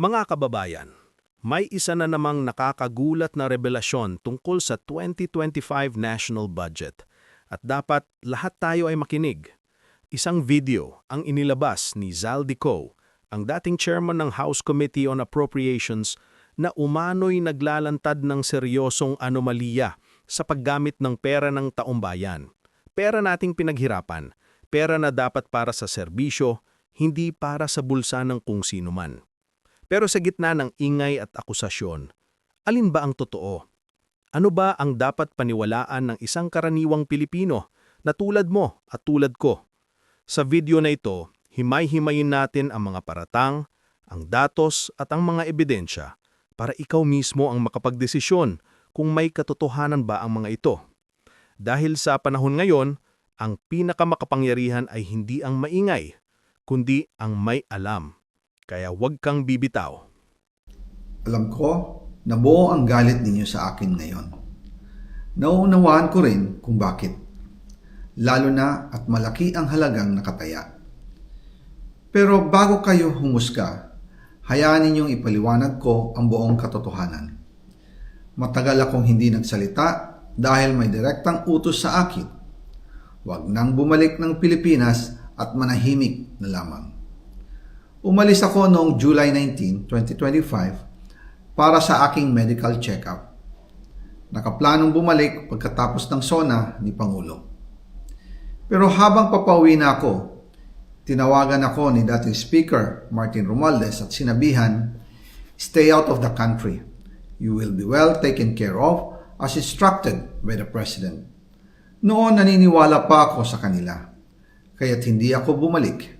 Mga kababayan, may isa na namang nakakagulat na revelasyon tungkol sa 2025 national budget at dapat lahat tayo ay makinig. Isang video ang inilabas ni Zaldi Coe, ang dating chairman ng House Committee on Appropriations na umano'y naglalantad ng seryosong anomalya sa paggamit ng pera ng taumbayan. Pera nating pinaghirapan, pera na dapat para sa serbisyo, hindi para sa bulsa ng kung sino man. Pero sa gitna ng ingay at akusasyon, alin ba ang totoo? Ano ba ang dapat paniwalaan ng isang karaniwang Pilipino na tulad mo at tulad ko? Sa video na ito, himay-himayin natin ang mga paratang, ang datos at ang mga ebidensya para ikaw mismo ang makapagdesisyon kung may katotohanan ba ang mga ito. Dahil sa panahon ngayon, ang pinakamakapangyarihan ay hindi ang maingay, kundi ang may alam. Kaya huwag kang bibitaw. Alam ko na buo ang galit ninyo sa akin ngayon. Nauunawaan ko rin kung bakit. Lalo na at malaki ang halagang nakataya. Pero bago kayo humusga, hayaan ninyong ipaliwanag ko ang buong katotohanan. Matagal akong hindi nagsalita dahil may direktang utos sa akin. Huwag nang bumalik ng Pilipinas at manahimik na lamang. Umalis ako noong July 19, 2025 para sa aking medical check-up. Nakaplanong bumalik pagkatapos ng SONA ni Pangulo. Pero habang papauwi na ako, tinawagan ako ni dating Speaker Martin Romualdez at sinabihan, Stay out of the country. You will be well taken care of as instructed by the President. Noon naniniwala pa ako sa kanila, kaya't hindi ako bumalik.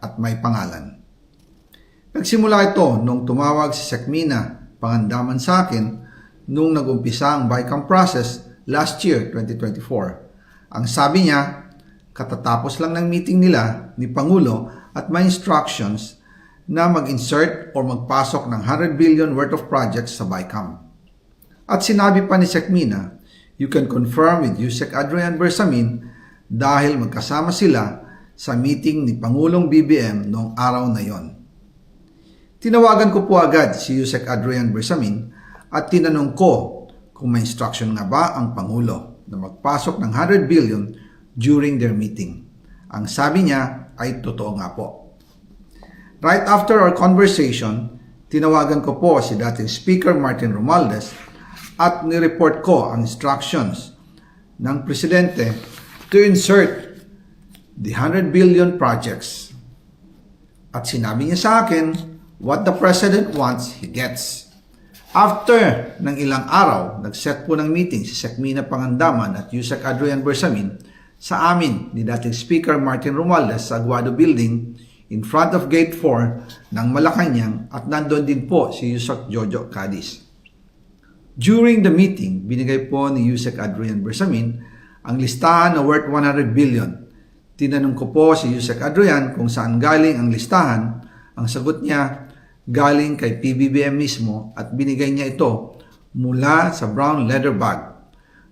at may pangalan. Nagsimula ito nung tumawag si Sekmina, pangandaman sa akin, nung nagumpisa ang BICAM process last year, 2024. Ang sabi niya, katatapos lang ng meeting nila ni Pangulo at may instructions na mag-insert or magpasok ng 100 billion worth of projects sa BICAM. At sinabi pa ni Sekmina, you can confirm with Yusek Adrian Bersamin dahil magkasama sila sa meeting ni Pangulong BBM noong araw na yon. Tinawagan ko po agad si Yusek Adrian Bersamin at tinanong ko kung may instruction nga ba ang Pangulo na magpasok ng 100 billion during their meeting. Ang sabi niya ay totoo nga po. Right after our conversation, tinawagan ko po si dating Speaker Martin Romualdez at nireport ko ang instructions ng Presidente to insert the 100 billion projects. At sinabi niya sa akin, what the President wants, he gets. After ng ilang araw, nag-set po ng meeting si Sekmina Pangandaman at Yusek Adrian Bersamin sa amin ni dating Speaker Martin Romualdez sa Aguado Building in front of Gate 4 ng Malacanang at nandun din po si Yusek Jojo Cadiz. During the meeting, binigay po ni Yusek Adrian Bersamin ang listahan na worth 100 billion. Tinanong ko po si Yusek Adrian kung saan galing ang listahan. Ang sagot niya, galing kay PBBM mismo at binigay niya ito mula sa brown leather bag.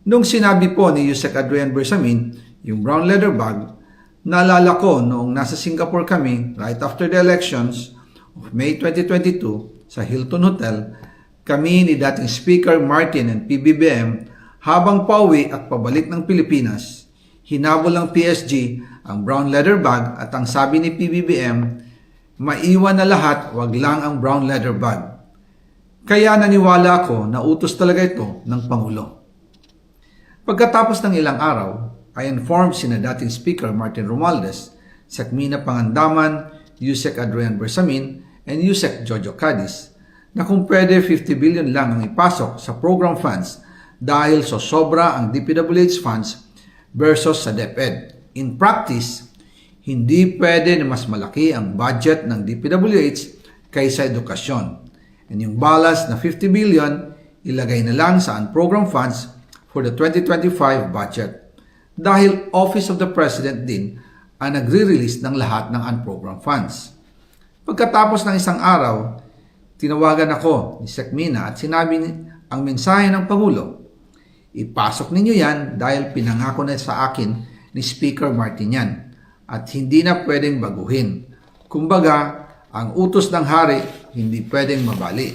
Nung sinabi po ni Yusek Adrian Bersamin, yung brown leather bag, naalala ko noong nasa Singapore kami right after the elections of May 2022 sa Hilton Hotel, kami ni dating Speaker Martin and PBBM habang pauwi at pabalik ng Pilipinas, hinabol ng PSG ang brown leather bag at ang sabi ni PBBM, maiwan na lahat, wag lang ang brown leather bag. Kaya naniwala ako na utos talaga ito ng Pangulo. Pagkatapos ng ilang araw, I informed sina dating Speaker Martin Romualdez, Sakmina Pangandaman, Yusek Adrian Bersamin, and Yusek Jojo Cadiz na kung pwede 50 billion lang ang ipasok sa program funds dahil sa sobra ang DPWH funds versus sa DepEd. In practice, hindi pwede na mas malaki ang budget ng DPWH kaysa edukasyon. And yung balance na 50 billion, ilagay na lang sa unprogrammed funds for the 2025 budget. Dahil Office of the President din ang nagre-release ng lahat ng unprogrammed funds. Pagkatapos ng isang araw, tinawagan ako ni Sekmina at sinabi ang mensahe ng Pangulo. Ipasok ninyo yan dahil pinangako na sa akin ni Speaker Martinian at hindi na pwedeng baguhin. Kumbaga, ang utos ng hari hindi pwedeng mabali.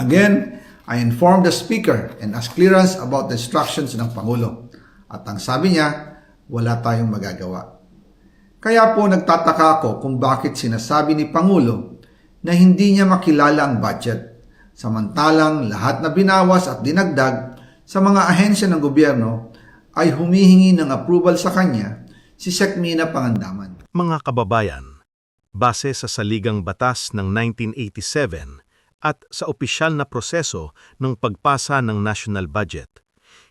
Again, I informed the Speaker and asked clearance about the instructions ng Pangulo. At ang sabi niya, wala tayong magagawa. Kaya po nagtataka ako kung bakit sinasabi ni Pangulo na hindi niya makilala ang budget, samantalang lahat na binawas at dinagdag sa mga ahensya ng gobyerno ay humihingi ng approval sa kanya si Sekmina Pangandaman. Mga kababayan, base sa saligang batas ng 1987 at sa opisyal na proseso ng pagpasa ng national budget,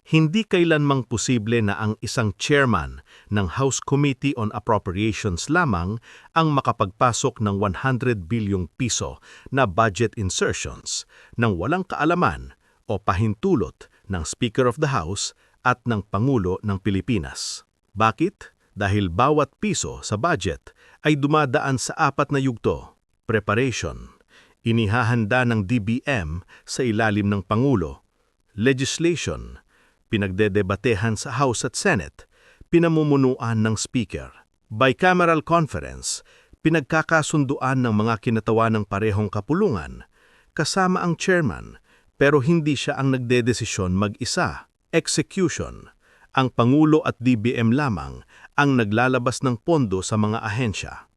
hindi kailanmang posible na ang isang chairman ng House Committee on Appropriations lamang ang makapagpasok ng 100 bilyong piso na budget insertions nang walang kaalaman o pahintulot ng Speaker of the House at ng Pangulo ng Pilipinas. Bakit? Dahil bawat piso sa budget ay dumadaan sa apat na yugto. Preparation, inihahanda ng DBM sa ilalim ng Pangulo. Legislation, pinagdedebatehan sa House at Senate, pinamumunuan ng Speaker. Bicameral Conference, pinagkakasunduan ng mga kinatawa ng parehong kapulungan, kasama ang chairman, pero hindi siya ang nagdedesisyon mag-isa. Execution, ang Pangulo at DBM lamang ang naglalabas ng pondo sa mga ahensya.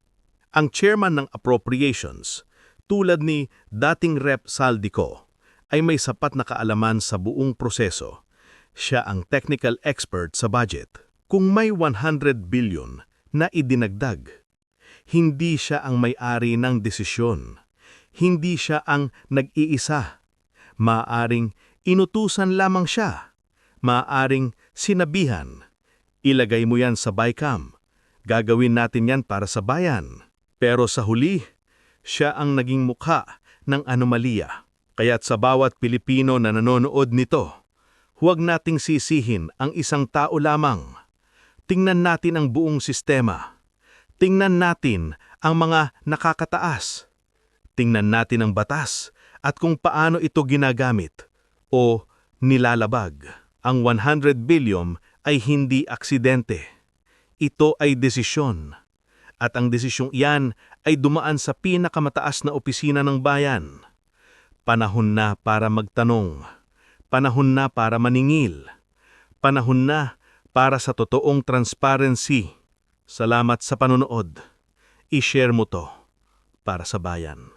Ang chairman ng appropriations, tulad ni dating Rep. Saldico, ay may sapat na kaalaman sa buong proseso. Siya ang technical expert sa budget. Kung may 100 billion na idinagdag, hindi siya ang may-ari ng desisyon. Hindi siya ang nag-iisa. Maaring inutusan lamang siya. Maaring sinabihan. Ilagay mo yan sa BICAM. Gagawin natin yan para sa bayan. Pero sa huli, siya ang naging mukha ng anomalya. Kaya't sa bawat Pilipino na nanonood nito, huwag nating sisihin ang isang tao lamang. Tingnan natin ang buong sistema. Tingnan natin ang mga nakakataas. Tingnan natin ang batas at kung paano ito ginagamit o nilalabag. Ang 100 billion ay hindi aksidente. Ito ay desisyon. At ang desisyong iyan ay dumaan sa pinakamataas na opisina ng bayan. Panahon na para magtanong. Panahon na para maningil. Panahon na para sa totoong transparency. Salamat sa panonood. I-share mo to para sa bayan.